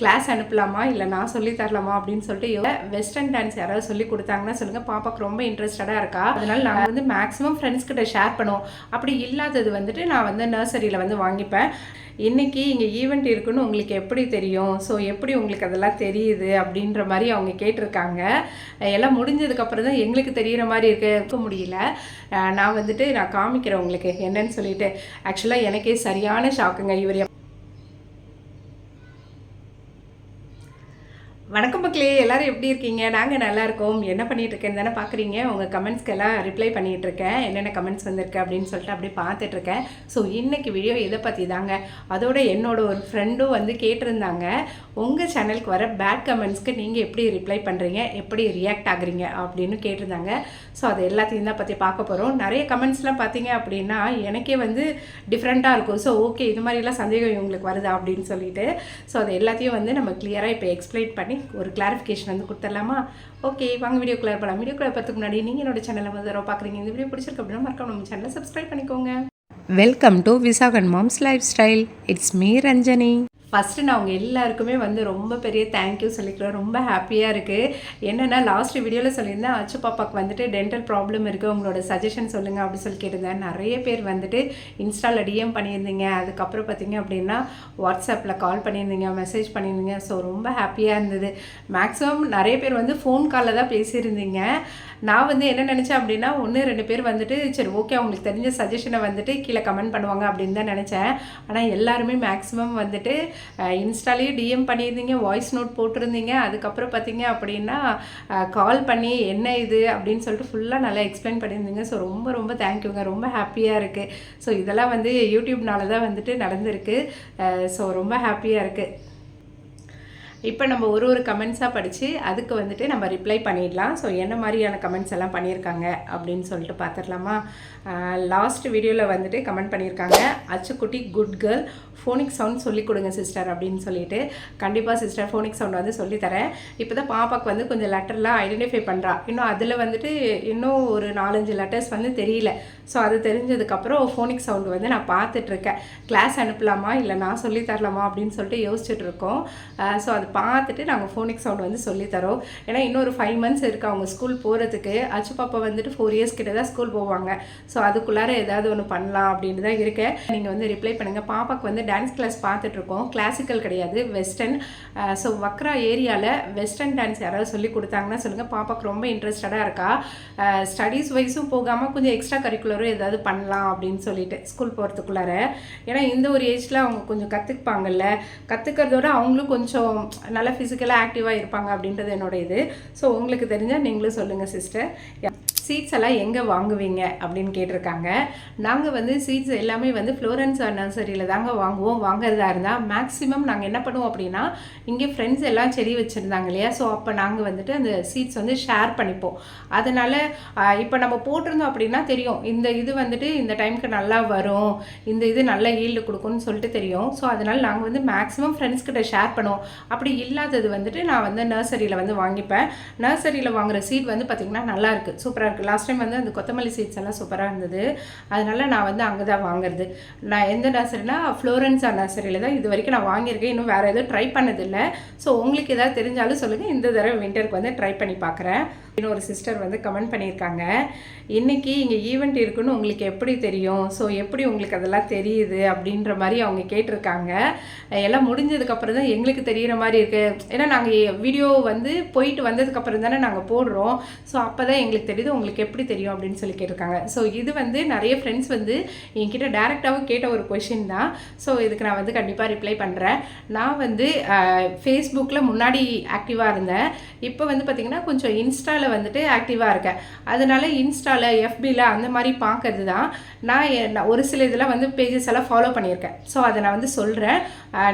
Class அனுப்பலாமா? இல்லை நான் சொல்லி தரலாமா? அப்படின்னு சொல்லிட்டு வெஸ்டர்ன் டான்ஸ் யாராவது சொல்லி கொடுத்தாங்கன்னா சொல்லுங்கள் பாப்பாக்கு ரொம்ப இன்ட்ரெஸ்டடாக இருக்கா? அதனால நாங்கள் வந்து மேக்ஸிமம் ஃப்ரெண்ட்ஸ் கிட்ட ஷேர் பண்ணுவோம். அப்படி இல்லாதது வந்துட்டு நான் வந்து நர்சரியில் வந்து வாங்கிப்பேன். இன்னைக்கு இங்கே ஈவெண்ட் இருக்குன்னு உங்களுக்கு எப்படி தெரியும்? ஸோ எப்படி உங்களுக்கு அதெல்லாம் தெரியுது? அப்படின்ற மாதிரி அவங்க கேட்டிருக்காங்க. எல்லாம் முடிஞ்சதுக்கப்புறம் தான் எங்களுக்கு தெரிகிற மாதிரி இருக்க. இருக்க முடியல. நான் வந்துட்டு நான் காமிக்கிறேன் உங்களுக்கு என்னன்னு சொல்லிட்டு. ஆக்சுவலாக எனக்கே சரியான ஷாக்குங்க இவர் வணக்கம் மக்களே எல்லாரும் எப்படி இருக்கீங்க? நாங்கள் நல்லா இருக்கோம். என்ன பண்ணிட்டு இருக்கேன் தானே பார்க்குறீங்க உங்கள் கமெண்ட்ஸ்க்கு எல்லாம் ரிப்ளை பண்ணிட்டு இருக்கேன். என்னென்ன கமெண்ட்ஸ் வந்திருக்கு அப்படின்னு சொல்லிட்டு அப்படியே பார்த்துட்டு இருக்கேன். ஸோ இன்னைக்கு வீடியோ இதை பற்றி தாங்க? அதோட என்னோட ஒரு ஃப்ரெண்டும் வந்து கேட்டிருந்தாங்க. உங்கள் சேனலுக்கு வர பேட் கமெண்ட்ஸ்க்கு நீங்கள் எப்படி ரிப்ளை பண்ணுறீங்க எப்படி ரியாக்ட் ஆகுறீங்க? அப்படின்னு கேட்டிருந்தாங்க. ஸோ அது எல்லாத்தையும் தான் பற்றி பார்க்க போகிறோம் நிறைய கமெண்ட்ஸ்லாம் பார்த்தீங்க அப்படின்னா எனக்கே வந்து டிஃப்ரெண்ட்டாக இருக்கும். ஸோ ஓகே இது மாதிரிலாம் சந்தேகம் இவங்களுக்கு வருதா அப்படின்னு சொல்லிட்டு. ஸோ அது எல்லாத்தையும் வந்து நம்ம கிளியராக இப்போ எக்ஸ்பிளைன் பண்ணி ஒரு கிளாரிஃபிகேஷன் வந்து கொடுத்துடலாமா? ஓகே வாங்க வீடியோ கிளியர் பண்ணலாம் வீடியோ கிளியர் பார்த்துக்கு முன்னாடி நீங்கள் என்னோட சேனலை வந்து பார்க்குறீங்க. இந்த வீடியோ பிடிச்சிருக்கு அப்படின்னா மறக்காம நம்ம சேனலை சப்ஸ்கிரைப் பண்ணிக்கோங்க. Welcome to Visagan mom's lifestyle it's me Ranjani first நான் அவங்க எல்லாருக்குமே வந்து ரொம்ப பெரிய தேங்க்யூ சொல்லிக்கிறேன். ரொம்ப ஹாப்பியாக இருக்குது என்னென்னா லாஸ்ட் வீடியோவில் சொல்லியிருந்தேன் அச்சு பாப்பாக்கு வந்துட்டு டென்டல் ப்ராப்ளம் இருக்குது உங்களோட சஜஷன் சொல்லுங்கள் அப்படி சொல்லி கேட்டிருந்தேன். நிறைய பேர் வந்துட்டு இன்ஸ்டாவில் டிஎம் பண்ணியிருந்தீங்க. அதுக்கப்புறம் பார்த்தீங்க அப்படின்னா வாட்ஸ்அப்பில் கால் பண்ணியிருந்தீங்க மெசேஜ் பண்ணியிருந்தீங்க. ஸோ ரொம்ப ஹாப்பியாக இருந்தது. மேக்ஸிமம் நிறைய பேர் வந்து ஃபோன் காலில் தான் பேசியிருந்தீங்க. நான் வந்து என்ன நினச்சேன் அப்படின்னா ஒன்று ரெண்டு பேர் வந்துட்டு சரி ஓகே அவங்களுக்கு தெரிஞ்ச சஜஷனை வந்துட்டு கீழே கமெண்ட் பண்ணுவாங்க அப்படின்னு தான் நினச்சேன். ஆனால் எல்லாருமே மேக்ஸிமம் வந்துட்டு இன்ஸ்டாலேயே டிஎம் பண்ணியிருந்தீங்க வாய்ஸ் நோட் போட்டிருந்தீங்க. அதுக்கப்புறம் பார்த்தீங்க அப்படின்னா கால் பண்ணி என்ன இது அப்படின்னு சொல்லிட்டு ஃபுல்லாக நல்லா எக்ஸ்பிளைன் பண்ணியிருந்தீங்க. ஸோ ரொம்ப ரொம்ப தேங்க்யூங்க ரொம்ப ஹாப்பியாக இருக்குது ஸோ இதெல்லாம் வந்து யூடியூப்னால தான் வந்துட்டு நடந்திருக்கு. ஸோ ரொம்ப ஹாப்பியாக இருக்குது இப்போ நம்ம ஒரு ஒரு கமெண்ட்ஸாக படித்து அதுக்கு வந்துட்டு நம்ம ரிப்ளை பண்ணிடலாம். ஸோ என்ன மாதிரியான கமெண்ட்ஸ் எல்லாம் பண்ணியிருக்காங்க அப்படின்னு சொல்லிட்டு பார்த்துடலாமா? லாஸ்ட் வீடியோவில் வந்துட்டு கமெண்ட் பண்ணியிருக்காங்க. Achukutty good girl phonic sound சொல்லி கொடுங்க சிஸ்டர் அப்படின்னு சொல்லிட்டு. கண்டிப்பாக சிஸ்டர் ஃபோனிக் சவுண்ட் வந்து சொல்லித்தரேன் இப்போ தான் பாப்பாக்கு வந்து கொஞ்சம் லெட்டர்லாம் ஐடென்டிஃபை பண்ணுறா இன்னும் அதில் வந்துட்டு இன்னும் ஒரு நாலஞ்சு லெட்டர்ஸ் வந்து தெரியல. ஸோ அது தெரிஞ்சதுக்கப்புறம் ஃபோனிக் சவுண்டு வந்து நான் பார்த்துட்ருக்கேன். கிளாஸ் அனுப்பலாமா? இல்லை நான் சொல்லி தரலாமா? அப்படின்னு சொல்லிட்டு யோசிச்சுட்ருக்கோம். ஸோ அது பார்த்துட்டு நாங்கள் ஃபோனிக் சவுண்ட் வந்து சொல்லித்தரோம் ஏன்னா இன்னொரு ஃபைவ் மந்த்ஸ் இருக்குது அவங்க ஸ்கூல் போகிறதுக்கு அச்சு பாப்பா வந்துட்டு ஃபோர் இயர்ஸ் கிட்ட தான் ஸ்கூல் போவாங்க. ஸோ அதுக்குள்ளார ஏதாவது ஒன்று பண்ணலாம் அப்படின்னு தான் இருக்கேன். நீங்கள் வந்து ரிப்ளை பண்ணுங்கள் பாப்பாக்கு வந்து டான்ஸ் கிளாஸ் பார்த்துட்ருக்கோம். கிளாசிக்கல் கிடையாது வெஸ்டர்ன் ஸோ வக்ரா ஏரியாவில் வெஸ்டர்ன் டான்ஸ் யாராவது சொல்லி கொடுத்தாங்கன்னா சொல்லுங்கள் பாப்பாக்கு ரொம்ப இன்ட்ரெஸ்டடாக இருக்கா? ஸ்டடீஸ் வைஸும் போகாமல் கொஞ்சம் எக்ஸ்ட்ரா கரிக்குலரும் ஏதாவது பண்ணலாம் அப்படின்னு சொல்லிட்டு ஸ்கூல் போகிறதுக்குள்ளார ஏன்னா இந்த ஒரு ஏஜில் அவங்க கொஞ்சம் கற்றுப்பாங்கல்ல கற்றுக்கிறதோட அவங்களும் கொஞ்சம் நல்லா ஃபிசிக்கலாக ஆக்டிவாக இருப்பாங்க அப்படின்றது என்னோட இது. ஸோ உங்களுக்கு தெரிஞ்சால் நீங்களும் சொல்லுங்கள் சிஸ்டர் சீட்ஸ் எல்லாம் எங்கே வாங்குவீங்க அப்படின்னு கேட்டிருக்காங்க. நாங்கள் வந்து சீட்ஸ் எல்லாமே வந்து ஃப்ளோரன்ஸ் நர்சரியில் தாங்க வாங்குவோம். வாங்குறதா இருந்தால் மேக்ஸிமம் நாங்கள் என்ன பண்ணுவோம் அப்படின்னா இங்கே ஃப்ரெண்ட்ஸ் எல்லாம் செடி வச்சுருந்தாங்க இல்லையா? ஸோ அப்போ நாங்கள் வந்துட்டு அந்த சீட்ஸ் வந்து ஷேர் பண்ணிப்போம். அதனால் இப்போ நம்ம போட்டிருந்தோம் அப்படின்னா தெரியும். இந்த இது வந்துட்டு இந்த டைமுக்கு நல்லா வரும். இந்த இது நல்ல ஈல்டு கொடுக்கும்னு சொல்லிட்டு தெரியும். ஸோ அதனால் நாங்கள் வந்து மேக்ஸிமம் ஃப்ரெண்ட்ஸ் கிட்ட ஷேர் பண்ணுவோம். அப்படி இல்லாதது வந்துட்டு நான் வந்து நர்சரியில் வந்து வாங்கிப்பேன். நர்சரியில் வாங்குற சீட் வந்து பார்த்திங்கன்னா நல்லா இருக்குது சூப்பராக இருக்குது லாஸ்ட் டைம் வந்து அந்த கொத்தமல்லி சீட்ஸ் எல்லாம் சூப்பராக இருந்தது. அதனால நான் வந்து அங்கே தான் வாங்குறது. நான் எந்த நர்சரினா ஃப்ளோரன்ஸா நர்சரியில் தான் இது வரைக்கும் நான் வாங்கியிருக்கேன். இன்னும் வேறு எதுவும் ட்ரை பண்ணதில்லை. ஸோ உங்களுக்கு ஏதாவது தெரிஞ்சாலும் சொல்லுங்கள் இந்த தடவை வின்டருக்கு வந்து ட்ரை பண்ணி பார்க்குறேன் ஒரு சிஸ்டர் வந்து கமெண்ட் பண்ணியிருக்காங்க. இன்றைக்கி இங்கே ஈவெண்ட் இருக்குன்னு உங்களுக்கு எப்படி தெரியும்? ஸோ எப்படி உங்களுக்கு அதெல்லாம் தெரியுது? அப்படின்ற மாதிரி அவங்க கேட்டிருக்காங்க. எல்லாம் முடிஞ்சதுக்கப்புறம் தான் எங்களுக்கு தெரிகிற மாதிரி இருக்குது ஏன்னா நாங்கள் வீடியோ வந்து போயிட்டு வந்ததுக்கப்புறம் தானே நாங்கள் போடுறோம். ஸோ அப்போ தான் எங்களுக்கு தெரியுது. உங்களுக்கு உங்களுக்கு எப்படி தெரியும் அப்படின்னு சொல்லி கேட்டிருக்காங்க. ஸோ இது வந்து நிறைய ஃப்ரெண்ட்ஸ் வந்து என்கிட்ட டேரெக்டாகவும் கேட்ட ஒரு கொஷின் தான். ஸோ இதுக்கு நான் வந்து கண்டிப்பாக ரிப்ளை பண்ணுறேன் நான் வந்து ஃபேஸ்புக்கில் முன்னாடி ஆக்டிவாக இருந்தேன். இப்போ வந்து பார்த்திங்கன்னா கொஞ்சம் இன்ஸ்டாவில் வந்துட்டு ஆக்டிவாக இருக்கேன். அதனால இன்ஸ்டாவில் எஃபியில் அந்த மாதிரி பார்க்கறது தான். நான் ஒரு சில இதெல்லாம் வந்து பேஜஸ் எல்லாம் ஃபாலோ பண்ணியிருக்கேன். ஸோ அதை நான் வந்து சொல்கிறேன்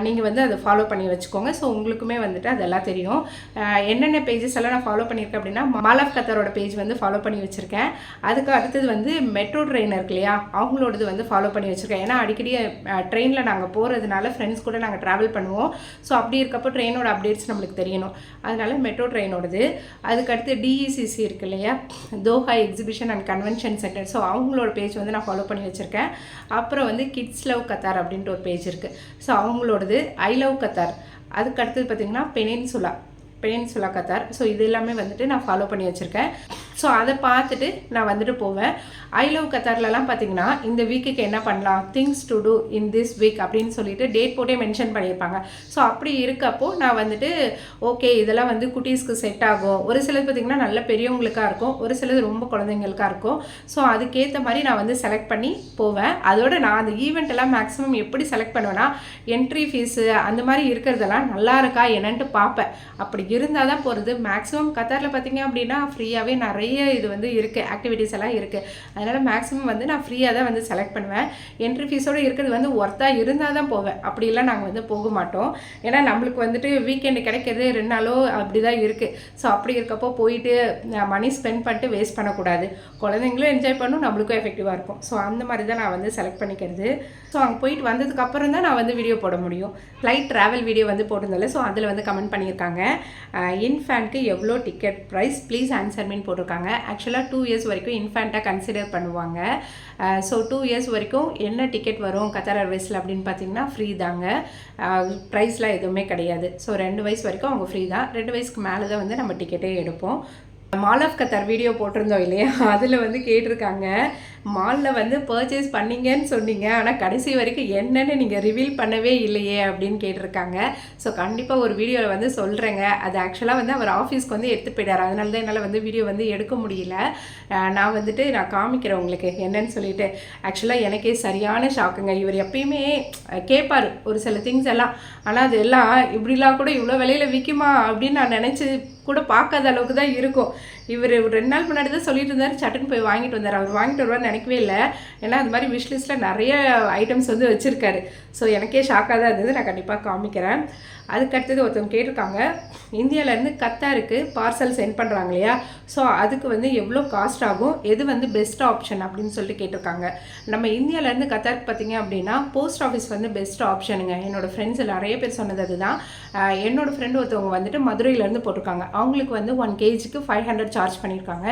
நீங்கள் வந்து அதை ஃபாலோ பண்ணி வச்சுக்கோங்க. ஸோ உங்களுக்குமே வந்துட்டு அதெல்லாம் தெரியும். என்னென்ன பேஜஸ் எல்லாம் நான் ஃபாலோ பண்ணியிருக்கேன் அப்படின்னா மாலாஃப் கத்தரோட பேஜ் வந்து ஃபாலோ பண்ணி வச்சுருக்கேன். அதுக்கு அடுத்தது வந்து மெட்ரோ ட்ரெயின் இருக்கு இல்லையா? அவங்களோடது வந்து ஃபாலோ பண்ணி வச்சுருக்கேன். ஏன்னா அடிக்கடி ட்ரெயினில் நாங்கள் போகிறதுனால ஃப்ரெண்ட்ஸ் கூட நாங்கள் ட்ராவல் பண்ணுவோம். ஸோ அப்படி இருக்கப்போ ட்ரெயினோட அப்டேட்ஸ் நம்மளுக்கு தெரியணும். அதனால மெட்ரோ ட்ரெயினோடது அதுக்கடுத்து டிஇசிசி இருக்கு இல்லையா? Doha exhibition and convention centre so அவங்களோட பேஜ் வந்து நான் ஃபாலோ பண்ணி வச்சுருக்கேன். அப்புறம் வந்து கிட்ஸ் லவ் கத்தார் அப்படின்ட்டு ஒரு பேஜ் இருக்குது ஸோ அவங்களோடது ஐ லவ் கத்தார் அதுக்கு அடுத்தது பார்த்திங்கன்னா பெனின்சுலா பெனின்சுலா கத்தார் ஸோ இது எல்லாமே வந்துட்டு நான் ஃபாலோ பண்ணி வச்சுருக்கேன். ஸோ அதை பார்த்துட்டு நான் வந்துட்டு போவேன். ஐ லவ் கத்தார்லலாம் பார்த்தீங்கன்னா இந்த வீக்குக்கு என்ன பண்ணலாம்? Things to do in this week அப்படின்னு சொல்லிட்டு டேட் போட்டே மென்ஷன் பண்ணியிருப்பாங்க. ஸோ அப்படி இருக்கப்போ நான் வந்துட்டு ஓகே இதெல்லாம் வந்து குட்டீஸ்க்கு செட் ஆகும். ஒரு சிலது பார்த்திங்கன்னா நல்ல பெரியவங்களுக்காக இருக்கும். ஒரு சிலது ரொம்ப குழந்தைங்களுக்காக இருக்கும். ஸோ அதுக்கேற்ற மாதிரி நான் வந்து செலக்ட் பண்ணி போவேன். அதோட நான் அந்த ஈவெண்ட் எல்லாம் மேக்ஸிமம் எப்படி செலக்ட் பண்ணுவேன்னா என்ட்ரி ஃபீஸு அந்த மாதிரி இருக்கிறதெல்லாம் நல்லா இருக்கா என்னன்ட்டு பார்ப்பேன். அப்படி இருந்தால் தான் போகிறது மேக்ஸிமம் கத்தாரில் பார்த்தீங்க அப்படின்னா ஃப்ரீயாகவே நிறைய இது வந்து இருக்குது ஆக்டிவிட்டீஸ் எல்லாம் இருக்குது அதனால் மேக்ஸிமம் வந்து நான் ஃப்ரீயாக தான் வந்து செலக்ட் பண்ணுவேன். என்ட்ரி ஃபீஸோடு இருக்கிறது வந்து ஒர்த்தாக இருந்தால் தான் போவேன். அப்படிலாம் நாங்கள் வந்து போக மாட்டோம். ஏன்னா நம்மளுக்கு வந்துட்டு வீக்கெண்டு கிடைக்கிறது ரெண்டு நாளோ அப்படி தான் இருக்குது ஸோ அப்படி இருக்கப்போ போயிட்டு மணி ஸ்பெண்ட் பண்ணிட்டு வேஸ்ட் பண்ணக்கூடாது. குழந்தைங்களும் என்ஜாய் பண்ணும் நம்மளுக்கும் எஃபெக்டிவாக இருக்கும். ஸோ அந்த மாதிரி தான் நான் வந்து செலக்ட் பண்ணிக்கிறது. ஸோ அங்கே போயிட்டு வந்ததுக்கப்புறம் தான் நான் வந்து வீடியோ போட முடியும். ஃப்ளைட் ட்ராவல் வீடியோ வந்து போட்டிருந்தால ஸோ அதில் வந்து கமெண்ட் பண்ணியிருக்காங்க. இன்ஃபேண்ட்டுக்கு எவ்வளோ டிக்கெட் ப்ரைஸ் ப்ளீஸ் ஆன்சர் மீன் போட்டிருக்காங்க. ஆக்சுவலாக டூ இயர்ஸ் வரைக்கும் இன்ஃபேண்ட்டாக கன்சிடர் பண்ணுவாங்க. ஸோ டூ இயர்ஸ் வரைக்கும் என்ன டிக்கெட் வரும் கத்தார் ஏர்வேஸில் அப்படின்னு பார்த்தீங்கன்னா ஃப்ரீ தாங்க. ப்ரைஸ்லாம் எதுவுமே கிடையாது. ஸோ ரெண்டு வயசு வரைக்கும் அவங்க ஃப்ரீ தான். ரெண்டு வயசுக்கு மேலே தான் வந்து நம்ம டிக்கெட்டே எடுப்போம். மால் ஆஃப் கத்தார் வீடியோ போட்டிருந்தோம் இல்லையா? அதில் வந்து கேட்டிருக்காங்க மாலில் வந்து பர்ச்சேஸ் பண்ணீங்கன்னு சொன்னீங்க ஆனால் கடைசி வரைக்கும் என்னென்னு நீங்கள் ரிவீல் பண்ணவே இல்லையே அப்படின்னு கேட்டிருக்காங்க. ஸோ கண்டிப்பாக ஒரு வீடியோவில் வந்து சொல்கிறேங்க அது ஆக்சுவலாக வந்து அவர் ஆஃபீஸ்க்கு வந்து எடுத்து போயிடார் அதனால தான் என்னால் வந்து வீடியோ வந்து எடுக்க முடியல. நான் வந்துட்டு நான் காமிக்கிறேன் உங்களுக்கு என்னன்னு சொல்லிட்டு. ஆக்சுவலாக எனக்கே சரியான ஷாக்குங்க இவர் எப்பயுமே கேட்பார் ஒரு சில திங்ஸ் எல்லாம். ஆனால் அது எல்லாம் இப்படிலாம் கூட இவ்வளோ விலையில் விற்குமா அப்படின்னு நான் நினச்சி கூட பார்க்காத அளவுக்கு தான் இருக்கும். இவர் ரெண்டு நாள் முன்னாடி தான் சொல்லிட்டு இருந்தார் சட்டுன்னு போய் வாங்கிட்டு வந்தார். அவர் வாங்கிட்டு வருவார்னு நினைக்கவே இல்லை. ஏன்னா அது மாதிரி விஷ்லிஸ்ட்டில் நிறைய ஐட்டம்ஸ் வந்து வச்சுருக்காரு. ஸோ எனக்கே ஷாக்காக தான் இருந்தது. நான் கண்டிப்பாக காமிக்கிறேன். அதுக்கடுத்தது ஒருத்தவங்க கேட்டிருக்காங்க இந்தியாவிலேருந்து கத்தாருக்கு பார்சல் சென்ட் பண்ணுறாங்க இல்லையா? ஸோ அதுக்கு வந்து எவ்வளோ காஸ்ட் ஆகும்? எது வந்து பெஸ்ட் ஆப்ஷன் அப்படின்னு சொல்லிட்டு கேட்டிருக்காங்க. நம்ம இந்தியாவிலேருந்து கத்தாருக்கு பார்த்தீங்க அப்படின்னா போஸ்ட் ஆஃபீஸ் வந்து பெஸ்ட் ஆப்ஷனுங்க என்னோடய ஃப்ரெண்ட்ஸ் நிறைய பேர் சொன்னது அதுதான். என்னோடய ஃப்ரெண்டு ஒருத்தவங்க வந்துட்டு மதுரையிலேருந்து போட்டிருக்காங்க. அவங்களுக்கு வந்து ஒன் கேஜிக்கு ஃபைவ் ஹண்ட்ரட் சார்ஜ் பண்ணியிருக்காங்க.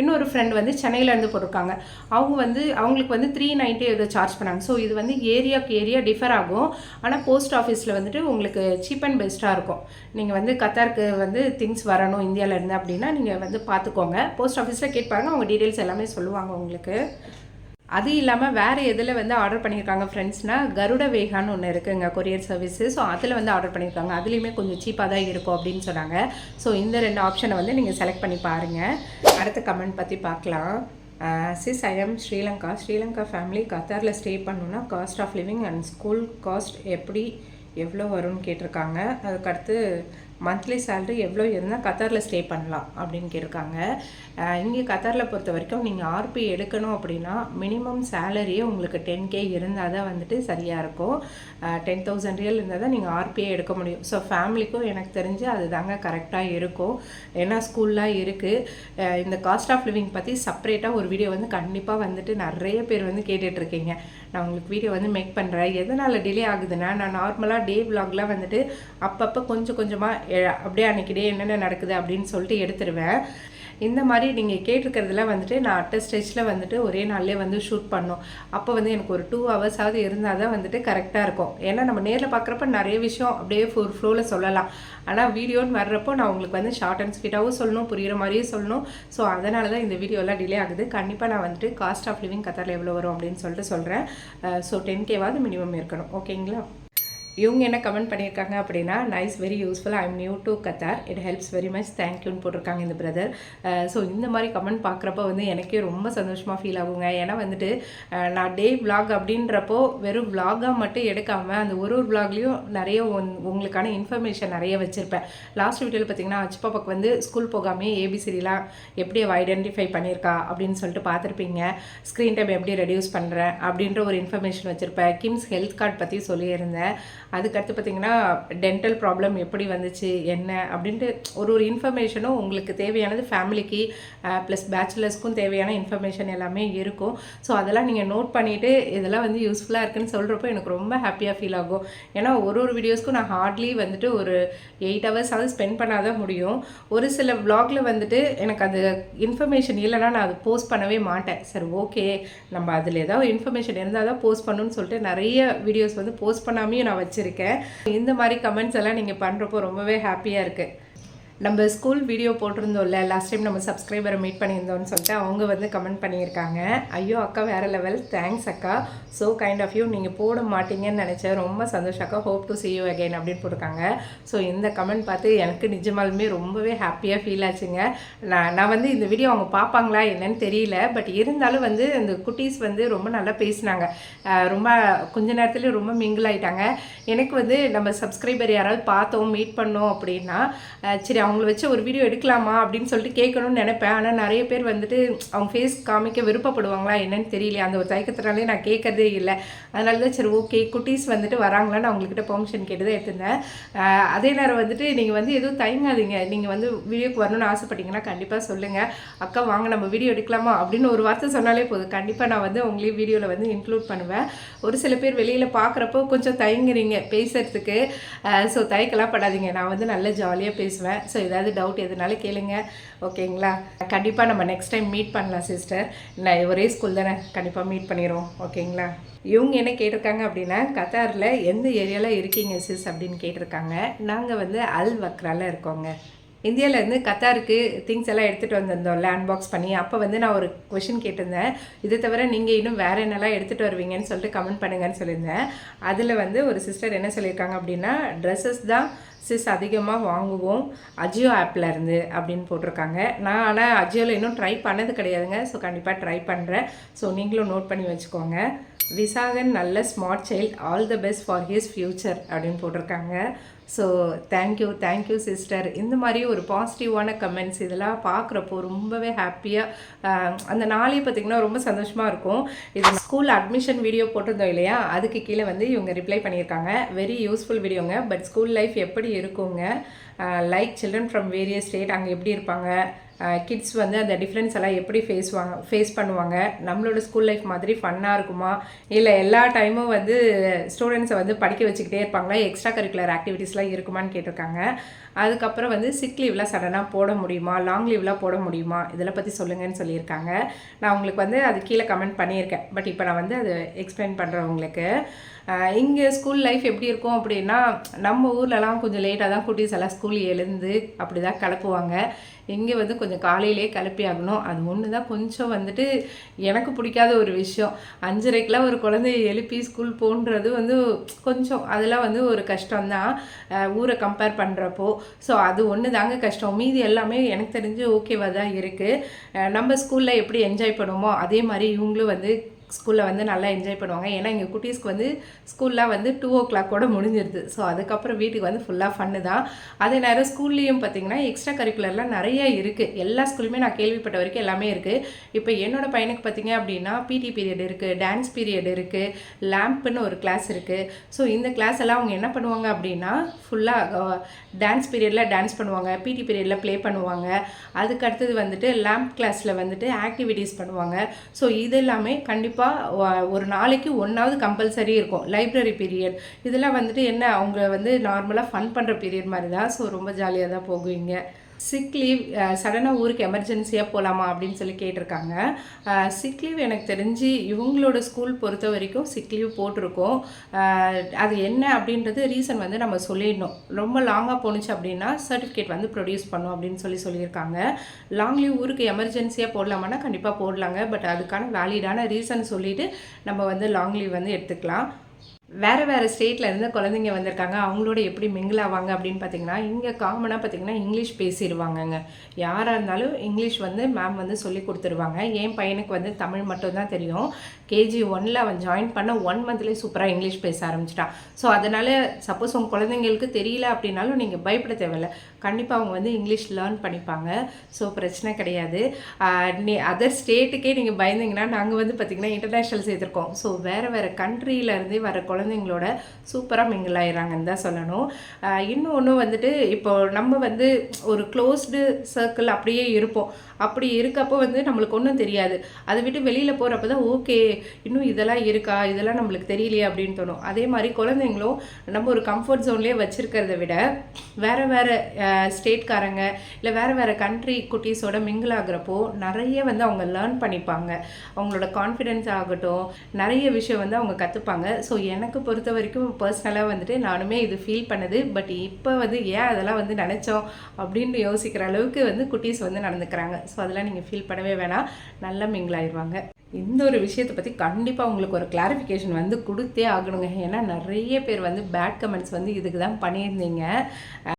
இன்னொரு ஃப்ரெண்ட் வந்து சென்னையிலேருந்து போட்டிருக்காங்க. அவங்க வந்து அவங்களுக்கு வந்து த்ரீ நைன்ட்டி ஏதோ சார்ஜ் பண்ணாங்க. ஸோ இது வந்து ஏரியாவுக்கு ஏரியா டிஃபர் ஆகும். ஆனால் போஸ்ட் ஆஃபீஸில் வந்துட்டு உங்களுக்கு சீப் அண்ட் பெஸ்ட்டாக இருக்கும். நீங்கள் வந்து கத்தாருக்கு வந்து திங்ஸ் வரணும் இந்தியாவிலேருந்து அப்படின்னா நீங்கள் வந்து பார்த்துக்கோங்க. போஸ்ட் ஆஃபீஸில் கேட்பாருங்க அவங்க டீட்டெயில்ஸ் எல்லாமே சொல்லுவாங்க உங்களுக்கு. அது இல்லாமல் வேறு எதில் வந்து ஆர்டர் பண்ணியிருக்காங்க ஃப்ரெண்ட்ஸ்னால் கருட வேகான்னு ஒன்று இருக்குங்க கொரியர் சர்வீஸு ஸோ அதில் வந்து ஆர்டர் பண்ணியிருக்காங்க அதுலேயுமே கொஞ்சம் சீப்பாக தான் இருக்கும் அப்படின்னு சொன்னாங்க. ஸோ இந்த ரெண்டு ஆப்ஷனை வந்து நீங்கள் செலக்ட் பண்ணி பாருங்கள் அடுத்த கமெண்ட் பற்றி பார்க்கலாம். Sis I am Sri Lanka. Sri Lanka family கத்தாரில் ஸ்டே பண்ணணுன்னா cost of living and school cost எப்படி எவ்வளோ வரும்னு கேட்டிருக்காங்க. அதுக்கடுத்து மந்த்லி சேலரி எவ்வளோ இருந்தால் கத்தாரில் ஸ்டே பண்ணலாம் அப்படின்னு கேட்டிருக்காங்க. இங்கே கத்தாரில் பொறுத்த வரைக்கும் நீங்கள் ஆர்பி எடுக்கணும் அப்படின்னா மினிமம் சேலரியே உங்களுக்கு டென் கே இருந்தால் தான் வந்துட்டு சரியாக இருக்கும். டென் தௌசண்ட் ரியல் இருந்தால் தான் நீங்கள் ஹாப்பியாக எடுக்க முடியும். ஸோ ஃபேமிலிக்கும் எனக்கு தெரிஞ்சு அது தாங்க கரெக்டாக இருக்கும். ஏன்னா ஸ்கூல்லாம் இருக்குது இந்த காஸ்ட் ஆஃப் லிவிங் பற்றி செப்பரேட்டாக ஒரு வீடியோ வந்து கண்டிப்பாக வந்துட்டு நிறைய பேர் வந்து கேட்டுட்ருக்கீங்க. நான் உங்களுக்கு வீடியோ வந்து மேக் பண்ணுறேன் எதனால் டிலே ஆகுதுன்னா நான் நார்மலாக டே விலாக்லாம் வந்துட்டு அப்பப்போ கொஞ்சம் கொஞ்சமாக அப்படியே அன்றைக்கி டே என்னென்ன நடக்குது அப்படின்னு சொல்லிட்டு எடுத்துருவேன். இந்த மாதிரி நீங்கள் கேட்டிருக்கிறதுல வந்துட்டு நான் அட்ட ஸ்டேஜில் வந்துட்டு ஒரே நாள்லேயே வந்து ஷூட் பண்ணோம். அப்போ வந்து எனக்கு ஒரு டூ ஹவர்ஸாவது இருந்தால் தான் வந்துட்டு கரெக்டாக இருக்கும். ஏன்னா நம்ம நேரில் பார்க்குறப்ப நிறைய விஷயம் அப்படியே ஃபோர் ஃப்ளோவில் சொல்லலாம். ஆனால் வீடியோன்னு வர்றப்போ நான் உங்களுக்கு வந்து ஷார்ட் அண்ட் ஸ்வீட்டாகவும் சொல்லணும் புரிகிற மாதிரியும் சொல்லணும். ஸோ அதனால தான் இந்த வீடியோலாம் டிலே ஆகுது. கண்டிப்பாக நான் வந்துட்டு காஸ்ட் ஆஃப் லிவிங் கத்தாரில் எவ்வளோ வரும் அப்படின்னு சொல்லிட்டு சொல்கிறேன் ஸோ டென் கேவாவது மினிமம் இருக்கணும். ஓகேங்களா இவங்க என்ன கமெண்ட் பண்ணியிருக்காங்க அப்படின்னா nice very useful I am new to Qatar it helps very much தேங்க்யூன்னு போட்டிருக்காங்க இந்த பிரதர் ஸோ இந்த மாதிரி கமெண்ட் பார்க்குறப்ப வந்து எனக்கே ரொம்ப சந்தோஷமாக ஃபீல் ஆகுங்க. ஏன்னா வந்துட்டு நான் டே விளாக் அப்படின்றப்போ வெறும் விளாகாக மட்டும் எடுக்காமல் அந்த ஒரு ஒரு விளாக்லேயும் நிறைய உங்களுக்கான இன்ஃபர்மேஷன் நிறைய வச்சுருப்பேன். லாஸ்ட் வீடியோவில் பார்த்தீங்கன்னா அச்சு பாப்பாக்கு வந்து ஸ்கூல் போகாமே ஏபிசிடிலாம் எப்படி ஐடென்டிஃபை பண்ணியிருக்கா அப்படின்னு சொல்லிட்டு பார்த்துருப்பீங்க. ஸ்க்ரீன் டைம் எப்படி ரெடியூஸ் பண்ணுறேன் அப்படின்ற ஒரு இன்ஃபர்மேஷன் வச்சுருப்பேன். கிம்ஸ் ஹெல்த் கார்டு பற்றி சொல்லியிருந்தேன். அதுக்கடுத்து பார்த்திங்கன்னா டென்டல் ப்ராப்ளம் எப்படி வந்துச்சு என்ன அப்படின்ட்டு ஒரு ஒரு இன்ஃபர்மேஷனும் உங்களுக்கு தேவையானது ஃபேமிலிக்கு ப்ளஸ் பேச்சுலர்ஸ்க்கும் தேவையான இன்ஃபர்மேஷன் எல்லாமே இருக்கும். ஸோ அதெல்லாம் நீங்கள் நோட் பண்ணிவிட்டு இதெல்லாம் வந்து யூஸ்ஃபுல்லாக இருக்குன்னு சொல்கிறப்போ எனக்கு ரொம்ப ஹாப்பியாக ஃபீல் ஆகும். ஏன்னா ஒரு ஒரு வீடியோஸ்க்கும் நான் ஹார்ட்லி வந்துட்டு ஒரு எயிட் ஹவர்ஸாவது ஸ்பெண்ட் பண்ணால் தான் முடியும். ஒரு சில வ்ளாகில் வந்துட்டு எனக்கு அது இன்ஃபர்மேஷன் இல்லைனா நான் அது போஸ்ட் பண்ணவே மாட்டேன். சரி ஓகே நம்ம அதில் ஏதாவது இன்ஃபர்மேஷன் இருந்தால் தான் போஸ்ட் பண்ணணும்னு சொல்லிட்டு நிறைய வீடியோஸ் வந்து போஸ்ட் பண்ணாமையும் நான் வச்சு வச்சுருக்கேன். இந்த மாதிரி கமெண்ட்ஸ் எல்லாம் நீங்கள் பண்ணுறப்போ ரொம்பவே ஹாப்பியாக இருக்குது நம்ம ஸ்கூல் வீடியோ போட்டிருந்தோம்ல லாஸ்ட் டைம் நம்ம சப்ஸ்கிரைபரை மீட் பண்ணியிருந்தோம்னு சொல்லிட்டு அவங்க வந்து கமெண்ட் பண்ணியிருக்காங்க. ஐயோ அக்கா வேறு லெவல் தேங்க்ஸ் அக்கா. ஸோ கைண்ட் ஆஃப் யூ நீங்கள் போட மாட்டீங்கன்னு நினச்சேன் ரொம்ப சந்தோஷம் அக்கா. Hope to see you again அப்படின்னு போட்டிருக்காங்க. ஸோ இந்த கமெண்ட் பார்த்து எனக்கு நிஜமாலுமே ரொம்பவே ஹாப்பியாக ஃபீல் ஆச்சுங்க. நான் நான் வந்து இந்த வீடியோ அவங்க பார்ப்பாங்களா என்னன்னு தெரியல. பட் இருந்தாலும் வந்து அந்த குட்டீஸ் வந்து ரொம்ப நல்லா பேசினாங்க. ரொம்ப கொஞ்ச நேரத்துலேயே ரொம்ப மிங்கிள் ஆகிட்டாங்க எனக்கு வந்து நம்ம சப்ஸ்கிரைபர் யாராவது பார்த்தோம் மீட் பண்ணோம் அப்படின்னா சரி அவங்கள வச்சு ஒரு வீடியோ எடுக்கலாமா அப்படின்னு சொல்லிட்டு கேட்கணும்னு நினைப்பேன். ஆனால் நிறைய பேர் வந்துட்டு அவங்க ஃபேஸ் காமிக்க விருப்பப்படுவாங்களா என்னன்னு தெரியல அந்த ஒரு தயக்கத்தினாலே நான் கேட்கறதே இல்லை. அதனால தான் சரி ஓகே குட்டீஸ் வந்துட்டு வராங்களான்னு அவங்கக்கிட்ட பெர்மிஷன் கேட்டு தான் எடுத்திருந்தேன். அதே நேரம் வந்துட்டு நீங்கள் வந்து எதுவும் தயங்காதீங்க. நீங்கள் வந்து வீடியோக்கு வரணும்னு ஆசைப்பட்டீங்கன்னா கண்டிப்பாக சொல்லுங்கள் அக்கா வாங்க நம்ம வீடியோ எடுக்கலாமா அப்படின்னு ஒரு வார்த்தை சொன்னாலே போதும். கண்டிப்பாக நான் வந்து உங்களையும் வீடியோவில் வந்து இன்க்ளூட் பண்ணுவேன். ஒரு சில பேர் வெளியில் பார்க்குறப்போ கொஞ்சம் தயங்குறீங்க பேசுகிறதுக்கு ஸோ தயக்கலாம் படாதீங்க. நான் வந்து நல்ல ஜாலியாக பேசுவேன். ஸோ ஏதாவது டவுட் எதுனாலும் கேளுங்க. ஓகேங்களா கண்டிப்பாக நம்ம நெக்ஸ்ட் டைம் மீட் பண்ணலாம் சிஸ்டர் நான் ஒரே ஸ்கூல் தானே. கண்டிப்பாக மீட் பண்ணிடுவோம் ஓகேங்களா இவங்க என்ன கேட்டிருக்காங்க அப்படின்னா கத்தாரில் எந்த ஏரியாவில் இருக்கீங்க சிஸ் அப்படின்னு கேட்டிருக்காங்க. நாங்கள் வந்து அல் வக்ரால இருக்கோங்க. இந்தியாவிலேருந்து கத்தாருக்கு திங்ஸ் எல்லாம் எடுத்துகிட்டு வந்திருந்தோம் லேண்ட் பாக்ஸ் பண்ணி அப்போ வந்து நான் ஒரு கொஷின் கேட்டிருந்தேன். இது தவிர நீங்கள் இன்னும் வேறு என்னெல்லாம் எடுத்துகிட்டு வருவீங்கன்னு சொல்லிட்டு கமெண்ட் பண்ணுங்கன்னு சொல்லியிருந்தேன். அதில் வந்து ஒரு சிஸ்டர் என்ன சொல்லியிருக்காங்க அப்படின்னா ட்ரெஸ்ஸஸ் தான் சிஸ் அதிகமாக வாங்குவோம் அஜியோ ஆப்பில் இருந்து அப்படின்னு போட்டிருக்காங்க. நான் ஆனால் அஜியோவில் இன்னும் ட்ரை பண்ணது கிடையாதுங்க. ஸோ கண்டிப்பாக ட்ரை பண்ணுறேன் ஸோ நீங்களும் நோட் பண்ணி வச்சுக்கோங்க. விசாகன் நல்ல smart child all the best for his future அப்படின்னு போட்டிருக்காங்க. ஸோ தேங்க்யூ தேங்க்யூ சிஸ்டர் இந்த மாதிரி ஒரு பாசிட்டிவான கமெண்ட்ஸ் இதெல்லாம் பார்க்குறப்போ ரொம்பவே ஹாப்பியாக அந்த நாளே பார்த்திங்கன்னா ரொம்ப சந்தோஷமாக இருக்கும். இது ஸ்கூல் அட்மிஷன் வீடியோ போட்டிருந்தோம் இல்லையா? அதுக்கு கீழே வந்து இவங்க ரிப்ளை பண்ணியிருக்காங்க. வெரி யூஸ்ஃபுல் வீடியோங்க பட் ஸ்கூல் லைஃப் எப்படி இருக்குங்க? Like children from various state அங்கே எப்படி இருப்பாங்க? கிட்ஸ் வந்து அந்த டிஃப்ரென்ஸ் எல்லாம் எப்படி ஃபேஸ் வாங்க ஃபேஸ் பண்ணுவாங்க? நம்மளோட ஸ்கூல் லைஃப் மாதிரி ஃபன்னாக இருக்குமா? இல்லை எல்லா டைமும் வந்து ஸ்டூடெண்ட்ஸை வந்து படிக்க வச்சுக்கிட்டே இருப்பாங்களா? எக்ஸ்ட்ரா கரிக்குலர் ஆக்டிவிட்டீஸ்லாம் இருக்குமான்னு கேட்டிருக்காங்க. அதுக்கப்புறம் வந்து சிக் லீவ்லாம் சடனாக போட முடியுமா? லாங் லீவ்லாம் போட முடியுமா? இதில் பற்றி சொல்லுங்கன்னு சொல்லியிருக்காங்க. நான் உங்களுக்கு வந்து அது கீழே கமெண்ட் பண்ணியிருக்கேன். பட் இப்போ நான் வந்து அது எக்ஸ்பிளைன் பண்ணுறேன் உங்களுக்கு. இங்கே ஸ்கூல் லைஃப் எப்படி இருக்கும் அப்படின்னா நம்ம ஊர்லலாம் கொஞ்சம் லேட்டாக தான் குட்டீஸ் எல்லாம் ஸ்கூல் எழுந்து அப்படி தான் கிளப்புவாங்க. இங்கே வந்து கொஞ்சம் காலையிலே கிளப்பி ஆகணும். அது ஒன்று தான். கொஞ்சம் வந்துட்டு எனக்கு பிடிக்காத ஒரு விஷயம். அஞ்சரைக்கெலாம் ஒரு குழந்தைய எழுப்பி ஸ்கூல் போன்றது வந்து கொஞ்சம் அதெல்லாம் வந்து ஒரு கஷ்டம்தான் ஊரை கம்பேர் பண்ணுறப்போ ஸோ அது ஒன்று தாங்க கஷ்டம். மீதி எல்லாமே எனக்கு தெரிஞ்சு ஓகேவாக தான் இருக்குது நம்ம ஸ்கூலில் எப்படி என்ஜாய் பண்ணுவோமோ அதே மாதிரி இவங்களும் வந்து ஸ்கூலில் வந்து நல்லா என்ஜாய் பண்ணுவாங்க. ஏன்னா எங்கள் குட்டீஸ்க்கு வந்து ஸ்கூல்லாம் வந்து டூ ஓ கிளாக்கோட முடிஞ்சிருது. ஸோ அதுக்கப்புறம் வீட்டுக்கு வந்து ஃபுல்லாக ஃபன்னு தான். அதே நேரம் ஸ்கூல்லேயும் பார்த்தீங்கன்னா எக்ஸ்ட்ரா கரிக்குலர்லாம் நிறைய இருக்குது எல்லா ஸ்கூலுமே நான் கேள்விப்பட்ட வரைக்கும் எல்லாமே இருக்குது இப்போ என்னோடய பையனுக்கு பார்த்தீங்க அப்படின்னா பிடி பீரியட் இருக்குது டான்ஸ் பீரியட் இருக்குது லேம்ப்னு ஒரு கிளாஸ் இருக்குது ஸோ இந்த கிளாஸ் எல்லாம் அவங்க என்ன பண்ணுவாங்க அப்படின்னா ஃபுல்லாக டான்ஸ் பீரியடில் டான்ஸ் பண்ணுவாங்க பிடி பீரியடில் ப்ளே பண்ணுவாங்க. அதுக்கு அடுத்தது வந்துட்டு லேம்ப் கிளாஸில் வந்துட்டு ஆக்டிவிட்டீஸ் பண்ணுவாங்க. ஸோ இது எல்லாமே கண்டிப்பாக ஒரு நாளைக்கு ஒன்றாவது கம்பல்சரி இருக்கும். லைப்ரரி பீரியட் இதெல்லாம் வந்துட்டு என்ன அவங்க வந்து நார்மலாக ஃபன் பண்ணுற பீரியட் மாதிரி தான் ஸோ ரொம்ப ஜாலியாக தான் போகுவீங்க. சிக் லீவ் சடனாக ஊருக்கு எமர்ஜென்சியாக போகலாமா அப்படின்னு சொல்லி கேட்டிருக்காங்க. சிக் லீவ் எனக்கு தெரிஞ்சு இவங்களோட ஸ்கூல் பொறுத்த வரைக்கும் சிக் லீவ் போட்டிருக்கோம். அது என்ன அப்படின்றது ரீசன் வந்து நம்ம சொல்லிடணும். ரொம்ப லாங்காக போணுச்சு அப்படின்னா சர்டிஃபிகேட் வந்து ப்ரொடியூஸ் பண்ணும் அப்படின்னு சொல்லி சொல்லியிருக்காங்க. லாங் லீவ் ஊருக்கு எமர்ஜென்சியாக போடலாமான்னா கண்டிப்பாக போடலாங்க. பட் அதுக்கான வேலிடான ரீசன் சொல்லிவிட்டு நம்ம வந்து லாங் லீவ் வந்து எடுத்துக்கலாம். வேறு வேறு ஸ்டேட்டில் இருந்து குழந்தைங்க வந்திருக்காங்க. அவங்களோட எப்படி மிங்கிள் ஆவாங்க அப்படின்னு பார்த்தீங்கன்னா இங்கே காமனாக பார்த்தீங்கன்னா இங்கிலீஷ் பேசிடுவாங்கங்க. யாராக இருந்தாலும் இங்கிலீஷ் வந்து மேம் வந்து சொல்லி கொடுத்துருவாங்க. என் பையனுக்கு வந்து தமிழ் மட்டும்தான் தெரியும். கேஜி ஒனில் அவன் ஜாயின் பண்ண ஒன் மந்த்லேயே சூப்பராக இங்கிலீஷ் பேச ஆரம்பிச்சிட்டான். ஸோ அதனால் சப்போஸ் உங்கள் குழந்தைங்களுக்கு தெரியல அப்படின்னாலும் நீங்கள் பயப்பட தேவையில்ல. கண்டிப்பாக அவங்க வந்து இங்கிலீஷ் லேர்ன் பண்ணிப்பாங்க. ஸோ பிரச்சனை கிடையாது. நீ அதர் ஸ்டேட்டுக்கே நீங்கள் பயந்தீங்கன்னா நாங்கள் வந்து பார்த்திங்கன்னா இன்டர்நேஷ்னல் சேர்த்துருக்கோம். ஸோ வேறு வேறு கண்ட்ரியிலேருந்தே வர குழந்தைங்களோட சூப்பராக மிங்கிள் ஆயிடுறாங்கன்னு தான் சொல்லணும். இன்னும் இன்னொன்று வந்துட்டு இப்போ நம்ம வந்து ஒரு க்ளோஸ்டு சர்க்கிள் அப்படியே இருப்போம். அப்படி இருக்கப்போ வந்து நம்மளுக்கு ஒன்றும் தெரியாது. அதை விட்டு வெளியில் போகிறப்ப தான் ஓகே இன்னும் இதெல்லாம் இருக்கா? இதெல்லாம் நம்மளுக்கு தெரியலையே அப்படின்னு தோணும். அதே மாதிரி குழந்தைங்களும் நம்ம ஒரு கம்ஃபர்ட் ஜோன்லேயே வச்சுருக்கிறத விட வேறு வேறு ஸ்டேட்காரங்க இல்லை வேறு வேறு கண்ட்ரி குட்டீஸோட மிங்கிள் ஆகுறப்போ நிறைய வந்து அவங்க லேர்ன் பண்ணிப்பாங்க. அவங்களோட கான்ஃபிடென்ஸ் ஆகட்டும் நிறைய விஷயம் வந்து அவங்க கற்றுப்பாங்க ஸோ எனக்கு எனக்கு பொறுத்த வரைக்கும் பர்சனலாக வந்துட்டு நானுமே இது ஃபீல் பண்ணது. பட் இப்போ வந்து ஏன் அதெல்லாம் வந்து நினச்சோம்? அப்படின்னு யோசிக்கிற அளவுக்கு வந்து குட்டீஸ் வந்து நடந்துக்கிறாங்க. ஸோ அதெல்லாம் நீங்கள் ஃபீல் பண்ணவே வேணாம். நல்லா மிங்கிளாயிருவாங்க இந்த ஒரு விஷயத்தை பற்றி கண்டிப்பாக உங்களுக்கு ஒரு கிளாரிஃபிகேஷன் வந்து கொடுத்தே ஆகணுங்க. ஏன்னா நிறைய பேர் வந்து பேட் கமெண்ட்ஸ் வந்து இதுக்கு தான் பண்ணியிருந்தீங்க.